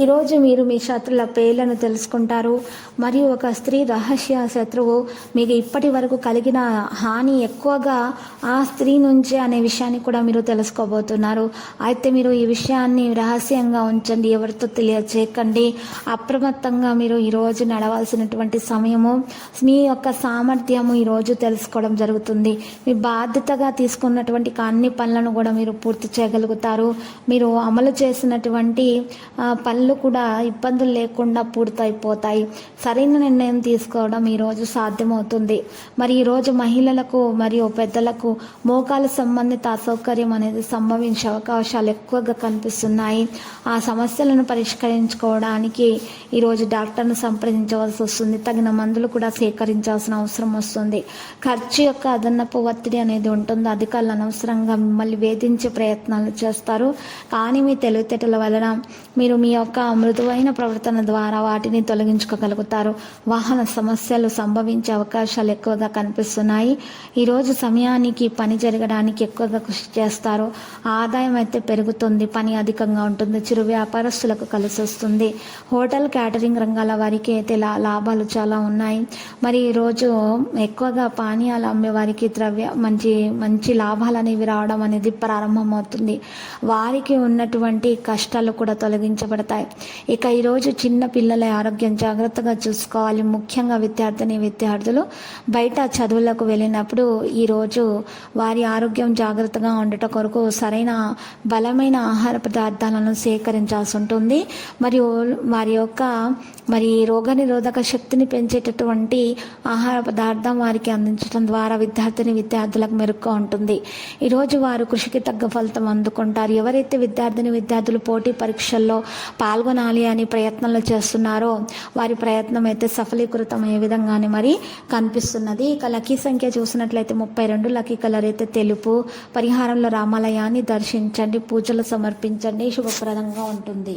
ఈరోజు మీరు మీ శత్రుల పేర్లను తెలుసుకుంటారు. మరియు ఒక స్త్రీ రహస్య శత్రువు మీకు ఇప్పటి వరకు కలిగిన హాని ఎక్కువగా ఆ స్త్రీ నుంచే అనే విషయాన్ని కూడా మీరు తెలుసుకోబోతున్నారు. అయితే మీరు ఈ విషయాన్ని రహస్యంగా ఉంచండి ఎవరితో తెలియచేయకండి. అప్రమత్తంగా మీరు ఈరోజు నడవాల్సినటువంటి సమయము మీ యొక్క సామర్థ్యము ఈరోజు తెలుసుకోవడం జరుగుతుంది. మీ బాధ్యతగా తీసుకున్నటువంటి అన్ని పనులను కూడా మీరు పూర్తి చేయగలుగుతారు. మీరు అమలు చేసినటువంటి పనులు పనులు కూడా ఇబ్బందులు లేకుండా పూర్తయిపోతాయి. సరైన నిర్ణయం తీసుకోవడం ఈరోజు సాధ్యమవుతుంది. మరి ఈరోజు మహిళలకు మరియు పెద్దలకు మోకాల సంబంధిత అసౌకర్యం అనేది సంభవించే అవకాశాలు ఎక్కువగా కనిపిస్తున్నాయి. ఆ సమస్యలను పరిష్కరించుకోవడానికి ఈరోజు డాక్టర్ను సంప్రదించవలసి వస్తుంది. తగిన మందులు కూడా సేకరించాల్సిన అవసరం వస్తుంది. ఖర్చు యొక్క అదనపు ఒత్తిడి అనేది ఉంటుంది. అధికారులు అనవసరంగా మిమ్మల్ని వేధించే ప్రయత్నాలు చేస్తారు. కానీ మీ తెలివితేటల వలన మీరు మీ యొక్క మృదువైన ప్రవర్తన ద్వారా వాటిని తొలగించుకోగలుగుతారు. వాహన సమస్యలు సంభవించే అవకాశాలు ఎక్కువగా కనిపిస్తున్నాయి. ఈరోజు సమయానికి పని జరగడానికి ఎక్కువగా కృషి చేస్తారు. ఆదాయం అయితే పెరుగుతుంది పని అధికంగా ఉంటుంది చిరు వ్యాపారస్తులకు కలిసి వస్తుంది. హోటల్ క్యాటరింగ్ రంగాల వారికి అయితే లా- లాభాలు చాలా ఉన్నాయి. మరి ఈరోజు ఎక్కువగా పానీయాలు అమ్మే వారికి ద్రవ్య మంచి మంచి లాభాలు అనేవి రావడం అనేది ప్రారంభమవుతుంది. వారికి ఉన్నటువంటి కష్టాలు కూడా తొలగించబడతాయి. ఇక ఈరోజు చిన్న పిల్లల ఆరోగ్యం జాగ్రత్తగా చూసుకోవాలి. ముఖ్యంగా విద్యార్థిని విద్యార్థులు బయట చదువులకు వెళ్ళినప్పుడు ఈరోజు వారి ఆరోగ్యం జాగ్రత్తగా ఉండటం కొరకు సరైన బలమైన ఆహార పదార్థాలను సేకరించాల్సి ఉంటుంది. మరియు వారి యొక్క మరి రోగనిరోధక శక్తిని పెంచేటటువంటి ఆహార పదార్థం వారికి అందించడం ద్వారా విద్యార్థిని విద్యార్థులకు మెరుగ్గా ఉంటుంది. ఈరోజు వారు కృషికి తగ్గ ఫలితం అందుకుంటారు. ఎవరైతే విద్యార్థిని విద్యార్థులు పోటీ పరీక్షల్లో పాల్గొనాలి అని ప్రయత్నాలు చేస్తున్నారో వారి ప్రయత్నం అయితే సఫలీకృతం అయ్యే విధంగానే మరి కనిపిస్తున్నది. ఇక లక్కీ సంఖ్య చూసినట్లయితే ముప్పై రెండు. లక్కీ కలర్ అయితే తెలుపు. పరిహారంలో రామాలయాన్ని దర్శించండి పూజలు సమర్పించండి. శుభప్రదంగా ఉంటుంది.